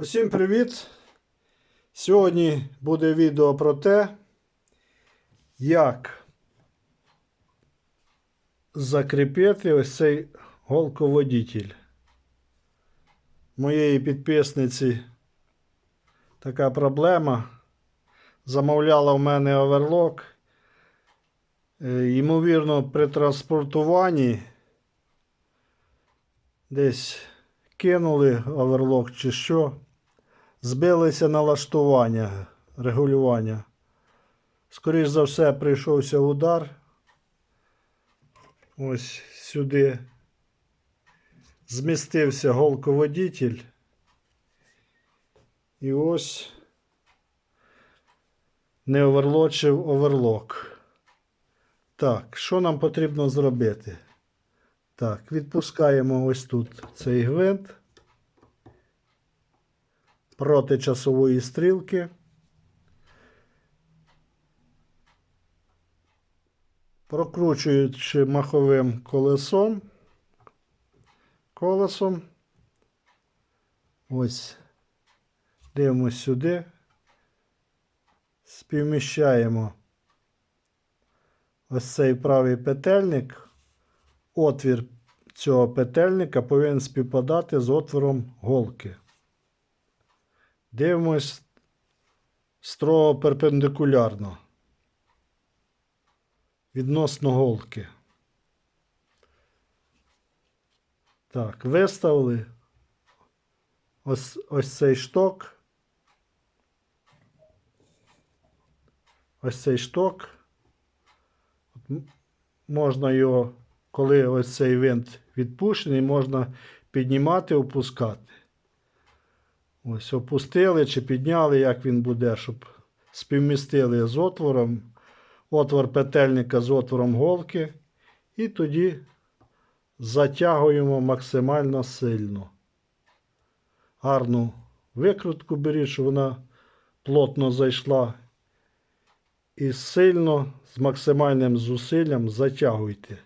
Усім привіт! Сьогодні буде відео про те, як закріпити ось цей голководитель. Моєї підписниці така проблема. Замовляла в мене оверлок. Е, Ймовірно, при транспортуванні десь кинули оверлок чи що. Збилися налаштування, регулювання. Скоріше за все, прийшовся удар. Ось сюди змістився голководитель. І ось не оверлочив оверлок. Так, що нам потрібно зробити? Так, відпускаємо ось тут цей гвинт проти часової стрілки. Прокручуючи маховим колесом, колесом, ось дивимось сюди, співміщаємо ось цей правий петельник, отвір цього петельника повинен співпадати з отвором голки. Дивимось строго перпендикулярно. Відносно голки. Так, виставили ось, ось цей шток. Ось цей шток. Можна його, коли ось цей винт відпущений, можна піднімати, опускати. Ось опустили чи підняли, як він буде, щоб співмістили з отвором, отвор петельника з отвором голки. І тоді затягуємо максимально сильно. Гарну викрутку беріть, щоб вона плотно зайшла. І сильно з максимальним зусиллям затягуйте,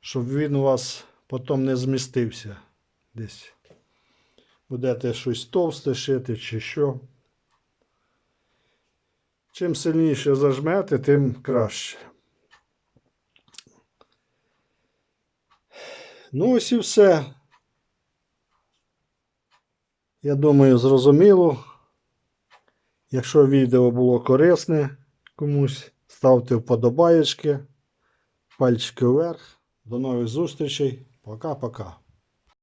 щоб він у вас потім не змістився десь будете щось товсте шити чи що. Чим сильніше зажмете, тим краще. Ну, ось і все. Я думаю, зрозуміло. Якщо відео було корисне комусь, ставте вподобаєчки, пальчики вверх. До нових зустрічей. Пока-пока.